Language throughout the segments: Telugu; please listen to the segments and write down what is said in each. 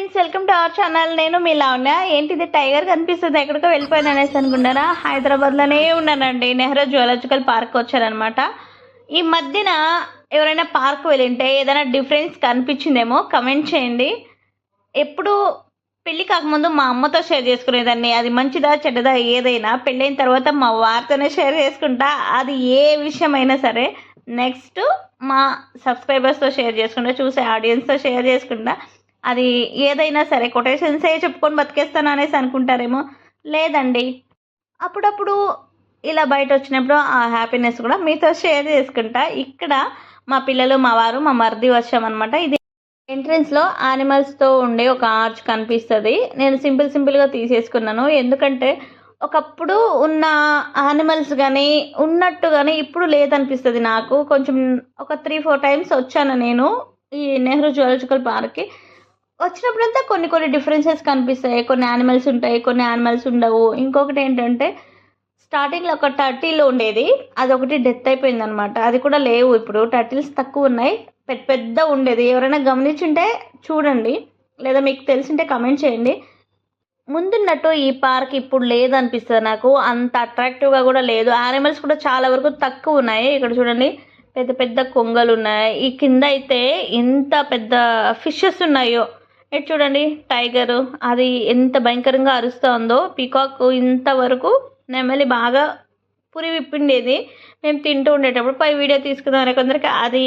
Friends welcome to our channel. నేను మీ లావణ్య. ఏంటిది? టైగర్ కనిపిస్తుంది. ఎక్కడికో వెళ్ళిపోయింది అనేసి అనుకున్నారా హైదరాబాద్లోనే ఉన్నానండి. నెహ్రూ జువలాజికల్ పార్క్ వచ్చారనమాట. ఈ మధ్యన ఎవరైనా పార్క్ వెళ్ళింటే ఏదైనా డిఫరెన్స్ కనిపించిందేమో కమెంట్ చేయండి. ఎప్పుడు పెళ్ళి కాకముందు మా అమ్మతో షేర్ చేసుకునేదాన్ని. అది మంచిదా చెడ్డదా ఏదైనా. పెళ్ళైన తర్వాత మా వారితోనే షేర్ చేసుకుంటా. అది ఏ విషయమైనా సరే నెక్స్ట్ మా సబ్స్క్రైబర్స్తో షేర్ చేసుకుంటా చూసే ఆడియన్స్తో షేర్ చేసుకుంటా. అది ఏదైనా సరే కొటేషన్సే చెప్పుకొని బతికేస్తాను అనేసి అనుకుంటారేమో? లేదండి. అప్పుడప్పుడు ఇలా బయట వచ్చినప్పుడు ఆ హ్యాపీనెస్ కూడా మీతో షేర్ చేసుకుంటా. ఇక్కడ మా పిల్లలు మా వారు మా మరిది వచ్చామన్నమాట ఇది ఎంట్రన్స్లో యానిమల్స్తో ఉండే ఒక ఆర్చ్ కనిపిస్తుంది. నేను సింపుల్ సింపుల్గా తీసేసుకున్నాను. ఎందుకంటే ఒకప్పుడు ఉన్న యానిమల్స్ కానీ ఉన్నట్టు కానీ ఇప్పుడు లేదనిపిస్తుంది నాకు. కొంచెం ఒక త్రీ ఫోర్ టైమ్స్ వచ్చాను నేను ఈ నెహ్రూ జువాలజికల్ పార్క్కి వచ్చినప్పుడంతా కొన్ని కొన్ని డిఫరెన్సెస్ కనిపిస్తాయి. కొన్ని యానిమల్స్ ఉంటాయి కొన్ని యానిమల్స్ ఉండవు. ఇంకొకటి ఏంటంటే స్టార్టింగ్లో ఒక టర్టిల్ ఉండేది. అది ఒకటి డెత్ అయిపోయింది అనమాట అది కూడా లేవు ఇప్పుడు. టర్టిల్స్ తక్కువ ఉన్నాయి. పెద్ద పెద్ద ఉండేది. ఎవరైనా గమనించుంటే చూడండి. లేదా మీకు తెలిసింటే కమెంట్ చేయండి. ముందున్నట్టు ఈ పార్క్ ఇప్పుడు లేదనిపిస్తుంది నాకు. అంత అట్రాక్టివ్గా కూడా లేదు. యానిమల్స్ కూడా చాలా వరకు తక్కువ ఉన్నాయి. ఇక్కడ చూడండి. పెద్ద పెద్ద కొంగలు ఉన్నాయి. ఈ కింద అయితే ఎంత పెద్ద ఫిషెస్ ఉన్నాయో. ఇటు చూడండి టైగరు. అది ఎంత భయంకరంగా అరుస్తూ ఉందో పీకాక్ ఇంతవరకు నెమలి బాగా పురి విప్పిండేది. మేము తింటూ ఉండేటప్పుడు పై వీడియో తీసుకుందాం కొందరికి అది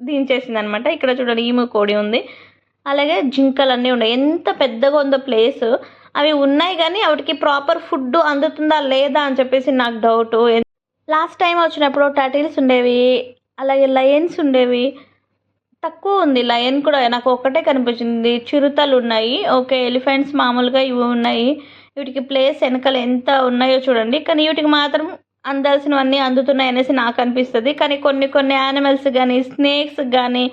దించేసింది అనమాట ఇక్కడ చూడండి ఈము కోడి ఉంది. అలాగే జింకలు అన్నీ ఉన్నాయి. ఎంత పెద్దగా ఉందో ప్లేస్. అవి ఉన్నాయి కానీ వాటికి ప్రాపర్ ఫుడ్ అందుతుందా లేదా అని చెప్పేసి నాకు డౌట్. లాస్ట్ టైం వచ్చినప్పుడు టటిల్స్ ఉండేవి అలాగే లయన్స్ ఉండేవి. తక్కువ ఉంది. లయన్ కూడా నాకు ఒక్కటే కనిపించింది. చిరుతలు ఉన్నాయి. ఓకే ఎలిఫెంట్స్ మామూలుగా ఇవి ఉన్నాయి. వీటికి ప్లేస్ వెనకాల ఎంత ఉన్నాయో చూడండి. కానీ వీటికి మాత్రం అందాల్సినవన్నీ అందుతున్నాయి అనేసి నాకు అనిపిస్తుంది. కానీ కొన్ని కొన్ని యానిమల్స్ కానీ స్నేక్స్ కానీ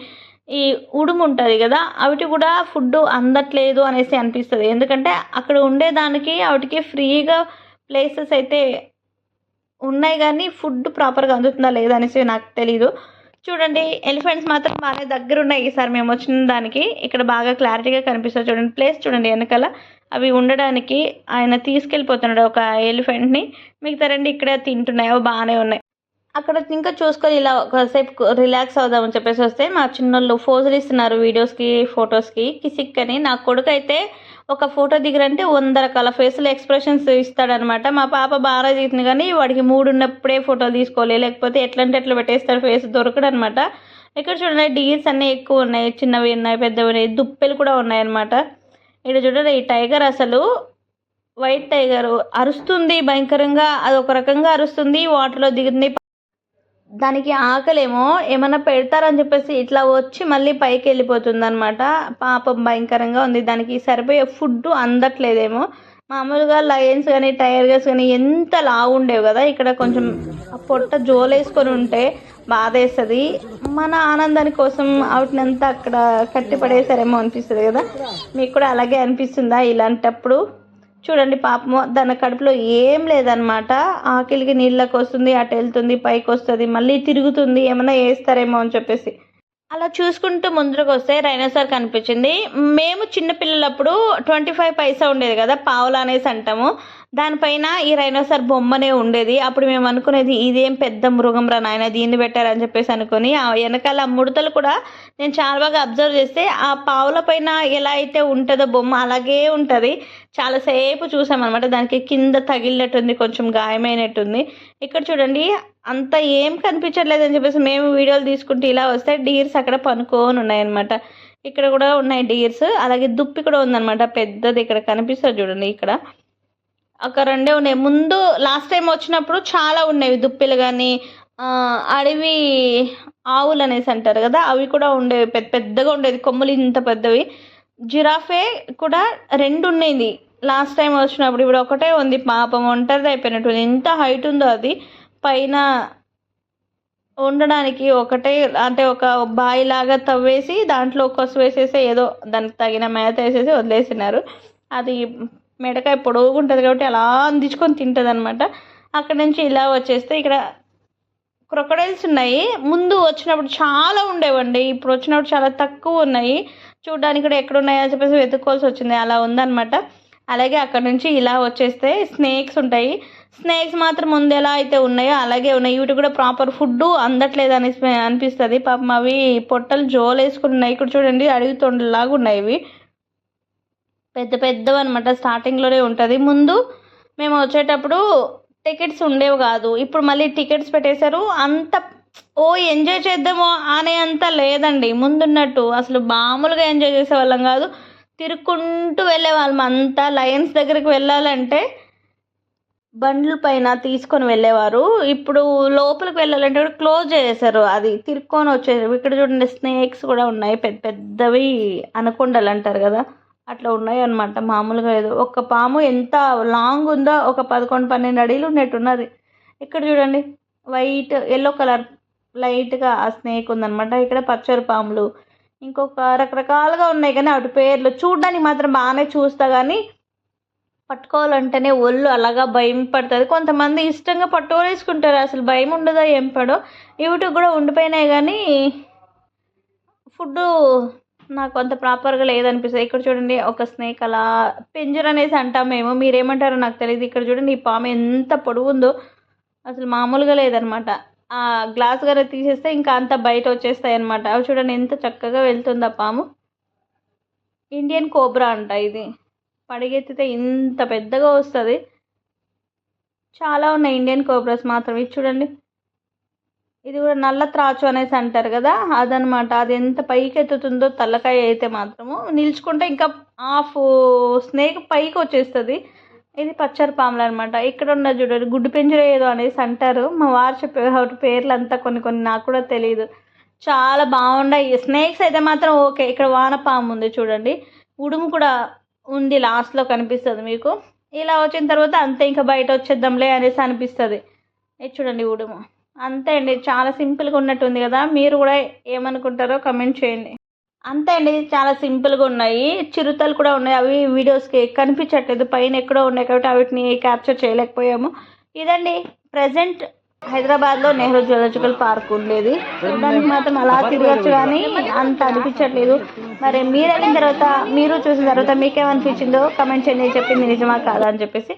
ఈ ఉడుము ఉంటుంది కదా అవిటి కూడా ఫుడ్ అందట్లేదు అనేసి అనిపిస్తుంది. ఎందుకంటే అక్కడ ఉండేదానికి వాటికి ఫ్రీగా ప్లేసెస్ అయితే ఉన్నాయి కానీ ఫుడ్ ప్రాపర్గా అందుతుందా లేదా అనేసి నాకు తెలీదు. చూడండి ఎలిఫెంట్స్ మాత్రం బాగా దగ్గర ఉన్నాయి ఈసారి మేము వచ్చిన దానికి. ఇక్కడ బాగా క్లారిటీగా కనిపిస్తుంది చూడండి ప్లేస్ చూడండి వెనకాల. అవి ఉండడానికి ఆయన తీసుకెళ్ళిపోతున్నాడు ఒక ఎలిఫెంట్ని మిగతా రెండు ఇక్కడ తింటున్నాయి అవి బాగానే ఉన్నాయి. అక్కడ ఇంకా చూసుకొని ఇలా ఒకసేపు రిలాక్స్ అవుదామని చెప్పేసి వస్తే మా చిన్నోళ్ళు ఫోజులు ఇస్తున్నారు వీడియోస్కి ఫొటోస్కి కిసిక్ అని నా కొడుకు అయితే ఒక ఫోటో దిగరంటే వంద రకాల ఫేస్ల ఎక్స్ప్రెషన్స్ ఇస్తాడనమాట. మా పాప బాగా దిగుతుంది కానీ వాడికి మూడు ఉన్నప్పుడే ఫోటోలు తీసుకోలే. లేకపోతే ఎట్లంటే ఎట్లా పెట్టేస్తాడు ఫేస్ దొరకడనమాట. ఇక్కడ చూడండి డీల్స్ అన్నీ ఎక్కువ ఉన్నాయి. చిన్నవి ఉన్నాయి పెద్దవి ఉన్నాయి. దుప్పెలు కూడా ఉన్నాయన్నమాట. ఇక్కడ చూడండి ఈ టైగర్ అసలు వైట్ టైగర్ అరుస్తుంది భయంకరంగా. అది ఒక రకంగా అరుస్తుంది. వాటర్లో దిగుతుంది దానికి ఆకలేమో ఏమైనా పెడతారని చెప్పేసి ఇట్లా వచ్చి మళ్ళీ పైకి వెళ్ళిపోతుంది అనమాట పాపం భయంకరంగా ఉంది. దానికి సరిపోయే ఫుడ్ అందట్లేదేమో. మామూలుగా లయన్స్ కానీ టైగర్స్ కానీ ఎంత లావు ఉండేవి కదా. ఇక్కడ కొంచెం పొట్ట జోలేసుకొని ఉంటే బాధ వేస్తుంది మన ఆనందాని కోసం వాటినంతా అక్కడ కట్టి పడేసారేమో అనిపిస్తుంది కదా. మీకు కూడా అలాగే అనిపిస్తుందా ఇలాంటప్పుడు? చూడండి పాపము దాని కడుపులో ఏం లేదనమాట ఆకలికి నీళ్ళకి వస్తుంది అటు వెళ్తుంది పైకి వస్తుంది మళ్ళీ తిరుగుతుంది ఏమైనా వేస్తారేమో అని చెప్పేసి. అలా చూసుకుంటూ ముందుకు వస్తే రైనోసార్ కనిపించింది. మేము చిన్నపిల్లలప్పుడు ట్వంటీ ఫైవ్ పైసా ఉండేది కదా పావులా అనేసి అంటాము దానిపైన ఈ రైనోసార్ బొమ్మనే ఉండేది. అప్పుడు మేము అనుకునేది ఇదేం పెద్ద మృగం రా నాయన దీన్ని పెట్టారని చెప్పేసి అనుకుని ఆ వెనకాల ముడతలు కూడా నేను చాలా బాగా అబ్జర్వ్ చేస్తే ఆ పావుల పైన ఎలా అయితే ఉంటుందో బొమ్మ అలాగే ఉంటుంది. చాలాసేపు చూసామన్నమాట. దానికి కింద తగిలినట్టుంది కొంచెం గాయమైనట్టుంది. ఇక్కడ చూడండి అంత ఏం కనిపించట్లేదని చెప్పేసి మేము వీడియోలు తీసుకుంటే ఇలా వస్తే డీర్స్ అక్కడ పనుకోని ఉన్నాయన్నమాట ఇక్కడ కూడా ఉన్నాయి డీర్స్ అలాగే దుప్పి కూడా ఉందన్నమాట. పెద్దది ఇక్కడ కనిపిస్తుంది చూడండి ఇక్కడ. ఒక రెండే ఉన్నాయి. ముందు లాస్ట్ టైం వచ్చినప్పుడు చాలా ఉన్నాయి దుప్పిలు కానీ అడవి ఆవులు అనేసి అంటారు కదా అవి కూడా ఉండేవి. పెద్ద పెద్దగా ఉండేది. కొమ్ములు ఇంత పెద్దవి. జిరాఫే కూడా రెండు ఉండేది లాస్ట్ టైం వచ్చినప్పుడు ఇప్పుడు ఒకటే ఉంది. పాపం ఒంటరిది అయిపోయినట్టుంది ఎంత హైట్ ఉందో అది. పైన ఉండడానికి ఒకటే అంటే ఒక బావి లాగా తవ్వేసి దాంట్లో కొసు వేసేసి ఏదో దానికి తగిన మేత వేసేసి వదిలేసినారు. అది మెడకాయ పొడవుగా ఉంటుంది కాబట్టి అలా అందించుకొని తింటుంది అనమాట అక్కడ నుంచి ఇలా వచ్చేస్తే ఇక్కడ క్రొకడైల్స్ ఉన్నాయి. ముందు వచ్చినప్పుడు చాలా ఉండేవండి. ఇప్పుడు వచ్చినప్పుడు చాలా తక్కువ ఉన్నాయి. చూడడానికి కూడా ఎక్కడ ఉన్నాయో చెప్పేసి వెతుక్కోవాల్సి వచ్చింది. అలా ఉందన్నమాట. అలాగే అక్కడ నుంచి ఇలా వచ్చేస్తే స్నేక్స్ ఉంటాయి. స్నేక్స్ మాత్రం ముందు ఎలా అయితే ఉన్నాయో అలాగే ఉన్నాయి. వీటి కూడా ప్రాపర్ ఫుడ్ అందట్లేదు అని అనిపిస్తుంది. పాపం అవి పొట్టలు జోలు వేసుకుని ఉన్నాయి ఇక్కడ చూడండి అడవి తొండలాగా ఉన్నాయి ఇవి. పెద్ద పెద్దవి అనమాట స్టార్టింగ్లోనే ఉంటుంది. ముందు మేము వచ్చేటప్పుడు టికెట్స్ ఉండేవి కాదు. ఇప్పుడు మళ్ళీ టికెట్స్ పెట్టేశారు. అంత ఓ ఎంజాయ్ చేద్దాము అనే అంత లేదండి. ముందున్నట్టు అసలు మామూలుగా ఎంజాయ్ చేసేవాళ్ళం కాదు. తిరుక్కుంటూ వెళ్ళే వాళ్ళం అంతా. లయన్స్ దగ్గరికి వెళ్ళాలంటే బండ్ల పైన తీసుకొని వెళ్ళేవారు. ఇప్పుడు లోపలికి వెళ్ళాలంటే కూడా క్లోజ్ చేసేసారు అది తిరుక్కొని వచ్చేసారు. ఇక్కడ చూడండి స్నేక్స్ కూడా ఉన్నాయి. పెద్ద పెద్దవి అనుకొండలు అంటారు కదా. అట్లా ఉన్నాయి అనమాట మామూలుగా లేదు ఒక పాము ఎంత లాంగ్ ఉందో ఒక పదకొండు పన్నెండు అడీలు ఉన్నట్టున్నది. ఇక్కడ చూడండి వైట్ ఎల్లో కలర్ లైట్గా ఆ స్నేక్ ఉందన్నమాట. ఇక్కడ పచ్చరి పాములు. ఇంకొక రకరకాలుగా ఉన్నాయి కానీ వాటి పేర్లు చూడడానికి మాత్రం బాగానే చూస్తా కానీ పట్టుకోవాలంటేనే ఒళ్ళు అలాగా భయం పడుతుంది. కొంతమంది ఇష్టంగా పట్టుకోలేసుకుంటారు అసలు భయం ఉండదో ఏం పడో. ఇవిటికి కూడా ఉండిపోయినాయి కానీ ఫుడ్ నాకు అంత ప్రాపర్గా లేదనిపిస్తుంది. ఇక్కడ చూడండి ఒక స్నేక్ అలా పెంజర్ అనేసి అంటాం మేము. మీరేమంటారో నాకు తెలియదు ఇక్కడ చూడండి ఈ పాము ఎంత పొడువు ఉందో అసలు మామూలుగా లేదనమాట. ఆ గ్లాస్ గారే తీసేస్తే ఇంకా అంత బయట వచ్చేస్తాయి అనమాట అవి చూడండి ఎంత చక్కగా వెళ్తుంది ఆ పాము. ఇండియన్ కోబ్రా అంట ఇది. పడిగెత్తితే ఇంత పెద్దగా వస్తుంది. చాలా ఉన్నాయి ఇండియన్ కోబ్రాస్ మాత్రం. ఇది చూడండి ఇది కూడా నల్ల త్రాచు అనేసి అంటారు కదా అదనమాట అది ఎంత పైకి ఎత్తుతుందో తలకాయ అయితే మాత్రము. నిల్చుకుంటే ఇంకా హాఫ్ స్నేక్ పైకి వచ్చేస్తుంది. ఇది పచ్చరి పాములు అనమాట ఇక్కడ ఉన్న చూడండి గుడ్డు పెంజర ఏదో అనేసి అంటారు. మా వారు చెప్పే పేర్లు అంతా కొన్ని కొన్ని నాకు కూడా తెలియదు చాలా బాగున్నాయి స్నేక్స్ అయితే మాత్రం ఓకే. ఇక్కడ వానపాము ఉంది చూడండి. ఉడుము కూడా ఉంది లాస్ట్లో కనిపిస్తుంది మీకు. ఇలా వచ్చిన తర్వాత అంతే ఇంకా బయట వచ్చేద్దాంలే అనేసి అనిపిస్తుంది. చూడండి ఉడుము. అంతే అండి. చాలా సింపుల్గా ఉన్నట్టుంది కదా. మీరు కూడా ఏమనుకుంటారో కమెంట్ చేయండి. అంతే అండి. చాలా సింపుల్గా ఉన్నాయి. చిరుతలు కూడా ఉన్నాయి. అవి వీడియోస్కి కనిపించట్లేదు. పైన ఎక్కడో ఉన్నాయి కాబట్టి వాటిని క్యాప్చర్ చేయలేకపోయాము. ఇదండి. ప్రజెంట్ హైదరాబాద్లో నెహ్రూ జువలాజికల్ పార్క్ ఉండేది. చూడడానికి మాత్రం అలా తిరగచ్చు కానీ అంత అనిపించట్లేదు. మరి మీరు వెళ్ళిన తర్వాత మీరు చూసిన తర్వాత మీకేమనిపించిందో కమెంట్ చేయండి. చెప్పింది నిజమా కాదా అని చెప్పేసి.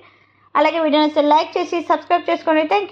అలాగే వీడియోని లైక్ చేసి సబ్స్క్రైబ్ చేసుకోండి. Thank you